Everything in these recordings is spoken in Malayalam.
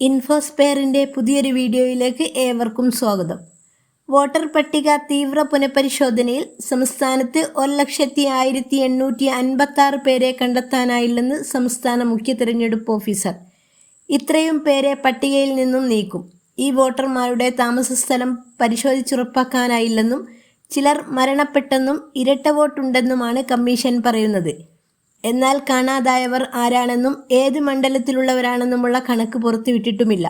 ഇൻഫോസ്പെയറിന്റെ പുതിയൊരു വീഡിയോയിലേക്ക് ഏവർക്കും സ്വാഗതം. വോട്ടർ പട്ടിക തീവ്ര പുനഃപരിശോധനയിൽ സംസ്ഥാനത്ത് ഒരു ലക്ഷത്തി ആയിരത്തി എണ്ണൂറ്റി അൻപത്തി ആറ് പേരെ കണ്ടെത്താനായില്ലെന്ന് സംസ്ഥാന മുഖ്യ തിരഞ്ഞെടുപ്പ് ഓഫീസർ. ഇത്രയും പേരെ പട്ടികയിൽ നിന്നും നീക്കും. ഈ വോട്ടർമാരുടെ താമസ സ്ഥലം പരിശോധിച്ചുറപ്പാക്കാനായില്ലെന്നും ചിലർ മരണപ്പെട്ടെന്നും ഇരട്ട വോട്ടുണ്ടെന്നുമാണ് കമ്മീഷൻ പറയുന്നത്. എന്നാൽ കാണാതായവർ ആരാണെന്നും ഏത് മണ്ഡലത്തിലുള്ളവരാണെന്നുമുള്ള കണക്ക് പുറത്തുവിട്ടിട്ടുമില്ല.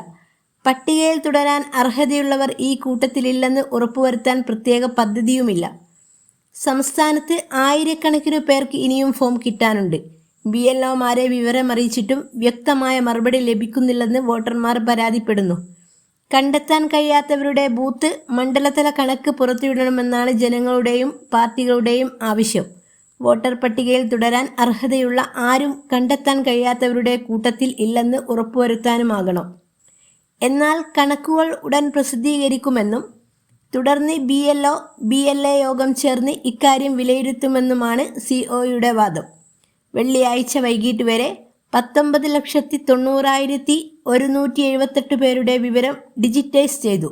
പട്ടികയിൽ തുടരാൻ അർഹതയുള്ളവർ ഈ കൂട്ടത്തിലില്ലെന്ന് ഉറപ്പുവരുത്താൻ പ്രത്യേക പദ്ധതിയുമില്ല. സംസ്ഥാനത്ത് ആയിരക്കണക്കിനു പേർക്ക് ഇനിയും ഫോം കിട്ടാനുണ്ട്. ബി എൽ ഒമാരെ വിവരമറിയിച്ചിട്ടും വ്യക്തമായ മറുപടി ലഭിക്കുന്നില്ലെന്ന് വോട്ടർമാർ പരാതിപ്പെടുന്നു. കണ്ടെത്താൻ കഴിയാത്തവരുടെ ബൂത്ത് മണ്ഡലതല കണക്ക് പുറത്തുവിടണമെന്നാണ് ജനങ്ങളുടെയും പാർട്ടികളുടെയും ആവശ്യം. വോട്ടർ പട്ടികയിൽ തുടരാൻ അർഹതയുള്ള ആരും കണ്ടെത്താൻ കഴിയാത്തവരുടെ കൂട്ടത്തിൽ ഇല്ലെന്ന് ഉറപ്പുവരുത്താനുമാകണം. എന്നാൽ കണക്കുകൾ ഉടൻ പ്രസിദ്ധീകരിക്കുമെന്നും തുടർന്ന് B L O B L A യോഗം ചേർന്ന് ഇക്കാര്യം വിലയിരുത്തുമെന്നുമാണ് സി ഒയുടെ വാദം. വെള്ളിയാഴ്ച വൈകിട്ട് വരെ പത്തൊമ്പത് ലക്ഷത്തി തൊണ്ണൂറായിരത്തി ഒരുന്നൂറ്റി എഴുപത്തെട്ട് പേരുടെ വിവരം ഡിജിറ്റൈസ് ചെയ്തു.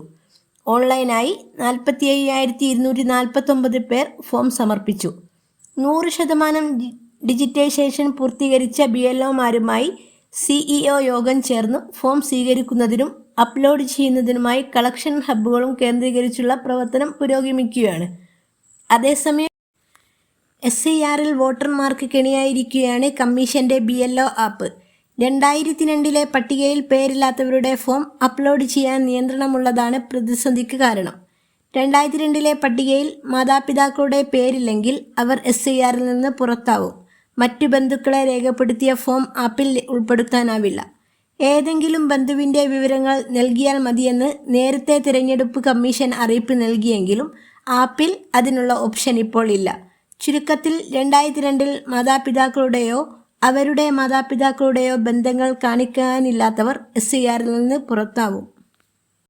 ഓൺലൈനായി നാൽപ്പത്തി അയ്യായിരത്തി ഇരുന്നൂറ്റി നാൽപ്പത്തൊമ്പത് പേർ ഫോം സമർപ്പിച്ചു. നൂറ് ശതമാനം ഡിജിറ്റൈസേഷൻ പൂർത്തീകരിച്ച ബി എൽ ഒമാരുമായി സിഇഒ യോഗം ചേർന്ന്. ഫോം സ്വീകരിക്കുന്നതിനും അപ്ലോഡ് ചെയ്യുന്നതിനുമായി കളക്ഷൻ ഹബ്ബുകളും കേന്ദ്രീകരിച്ചുള്ള പ്രവർത്തനം പുരോഗമിക്കുകയാണ്. അതേസമയം എസ് സി ആറിൽ വോട്ടർമാർക്ക് കെണിയായിരിക്കുകയാണ് കമ്മീഷന്റെ ബി എൽ ഒ ആപ്പ്. രണ്ടായിരത്തി രണ്ടിലെ പട്ടികയിൽ പേരില്ലാത്തവരുടെ ഫോം അപ്ലോഡ് ചെയ്യാൻ നിയന്ത്രണമുള്ളതാണ് പ്രതിസന്ധിക്ക് കാരണം. രണ്ടായിരത്തി രണ്ടിലെ പട്ടികയിൽ മാതാപിതാക്കളുടെ പേരില്ലെങ്കിൽ അവർ എസ് ഐ ആറിൽ നിന്ന് പുറത്താവും. മറ്റു ബന്ധുക്കളെ രേഖപ്പെടുത്തിയ ഫോം ആപ്പിൽ ഉൾപ്പെടുത്താനാവില്ല. ഏതെങ്കിലും ബന്ധുവിന്റെ വിവരങ്ങൾ നൽകിയാൽ മതിയെന്ന് നേരത്തെ തിരഞ്ഞെടുപ്പ് കമ്മീഷൻ അറിയിപ്പ് നൽകിയെങ്കിലും ആപ്പിൽ അതിനുള്ള ഓപ്ഷൻ ഇപ്പോൾ ഇല്ല. ചുരുക്കത്തിൽ രണ്ടായിരത്തി രണ്ടിൽ മാതാപിതാക്കളുടെയോ അവരുടെ മാതാപിതാക്കളുടെയോ ബന്ധങ്ങൾ കാണിക്കാനില്ലാത്തവർ എസ് ഐ ആറിൽ നിന്ന് പുറത്താവും.